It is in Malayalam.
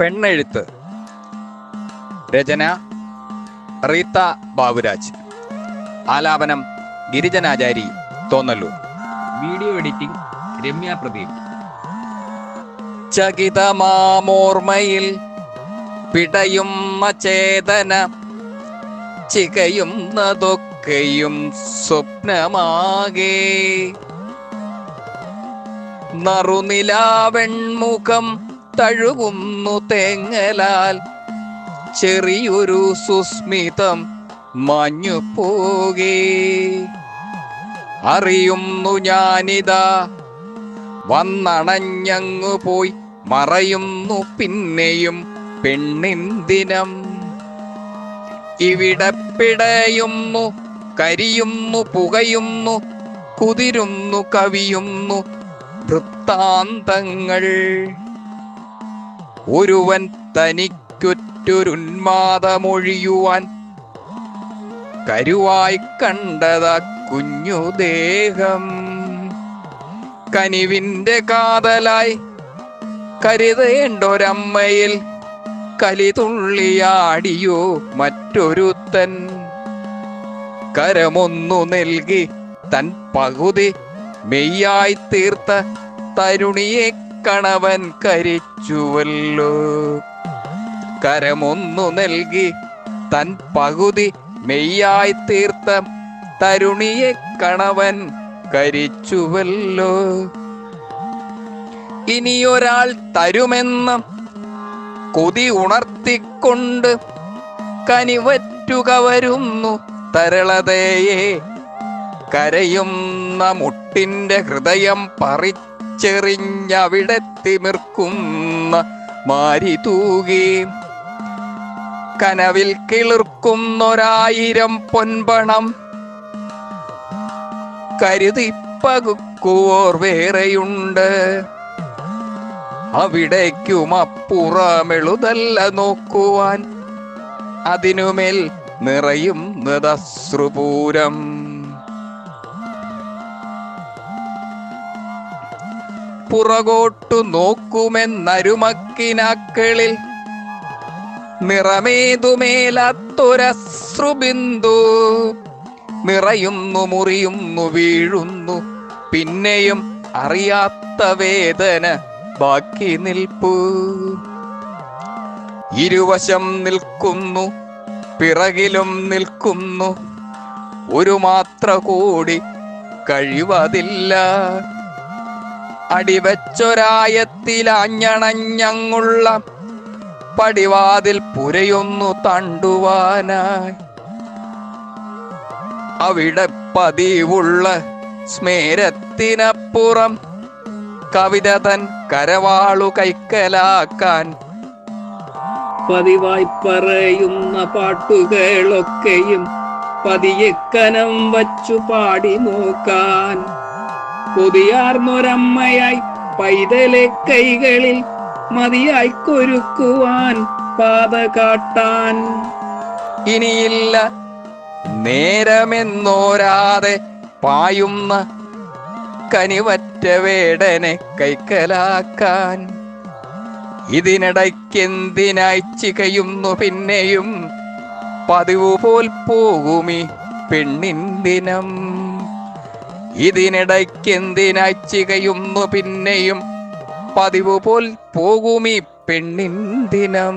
പെണ്ണെഴുത്ത്. രചന റീത്ത ബാബുരാജ്. ആലാപനം ഗിരിജനാചാരി Thonnalloor. Video editing Ramya Pradeep. ചകിതമാമോർമ്മയിൽ പിടയും ചേതന ചികയുന്നതൊക്കെയും സ്വപ്നമാകെ. നറുനിലാവെൺമുഖം തഴുകുന്നു തേങ്ങലാൽ. ചെറിയൊരു സുസ്മിതം മഞ്ഞു പോകേ. അറിയുന്നു ഞാനിതാ. വന്നണഞ്ഞങ്ങു പോയി മറയുന്നു പിന്നെയും പെണ്ണിന്ദിനം. ഇവിടെ പിടയുന്നു കരിയുന്നു പുകയുന്നു കുതിരുന്നു കവിയുന്നു വൃത്താന്തങ്ങൾ. ഒരുവൻ തനിക്കുറ്റൊരുന്മാദമൊഴിയുവാൻ കരുവായി കണ്ടത കുഞ്ഞു ദേഹം. കനിവിന്റെ കാതലായി കരുതേണ്ടൊരമ്മയിൽ കലിതുള്ളിയാടിയോ മറ്റൊരുത്തൻ. കരമൊന്നു നൽകി തൻ പകുതി മെയ്യായി തീർത്ത തരുണിയെ കണവൻ കരിച്ചുവല്ലോ. കരമൊന്നു നൽകി തൻ പകുതി മെയ്യായി തീർത്ത തരുണിയെ കണവൻ കരിച്ചുവല്ലോ. ഇനിയൊരാൾ തരുമെന്ന് കൊതി ഉണർത്തിക്കൊണ്ട് കനിവറ്റുക വരുന്നു തരളതയെ. കരയുന്ന മുട്ടിന്റെ ഹൃദയം പറിച്ചെറിഞ്ഞവിടെ തിമിർക്കുന്ന മാരി തൂകി കനവിൽ കിളിർക്കുന്നൊരായിരം പൊൻപണം. കരുതി പകുക്കുവോർ വേറെയുണ്ട്. അവിടേക്കും അപ്പുറമെളുതല്ല നോക്കുവാൻ. അതിനുമേൽ നിറയും നിതശ്രുപൂരം പുറകോട്ടു നോക്കുമെന്നരുമക്കിനാക്കളിൽ നിറമേതുമേലത്തൊരശ്രുബിന്ദു നിറയുന്നു മുറിയുന്നു വീഴുന്നു പിന്നെയും അറിയാത്ത വേദന ബാക്കി നിൽപ്പു. ഇരുവശം നിൽക്കുന്നു പിറകിലും നിൽക്കുന്നു ഒരു മാത്ര കൂടി കഴിവതില്ല. അടിവച്ചൊരായത്തിലാഞ്ഞണഞ്ഞങ്ങുള്ള പടിവാതിൽ പുരയൊന്നു തണ്ടുവാനായി. അവിടെ പതിവുള്ള സ്മേരത്തിനപ്പുറം കവിത തൻ കരവാളു കൈക്കലാക്കാൻ പതിവായി പറയുന്ന പാട്ടുകളൊക്കെയും പതിയെ കനം വച്ചു പാടി നോക്കാൻ. കൊതിയാർന്നൊരമ്മയായി പൈതലെ കൈകളിൽ മതിയായി കൊരുക്കുവാൻ പാത കാട്ടാൻ. ഇനിയില്ല നേരമെന്നോരാതെ പായുന്ന കനിവറ്റ വേടനെ കൈക്കലാക്കാൻ. ഇതിനിടയ്ക്കെന്തിനായി ചികയുന്നു പിന്നെയും? പതിവ് പോൽ പോകുമി പെണ്ണിൻ ദിനം. ഇതിനിടയ്ക്കെന്തിനായി ചികയുന്നു പിന്നെയും? പതിവ് പോൽ പോകുമി പെണ്ണിൻ ദിനം.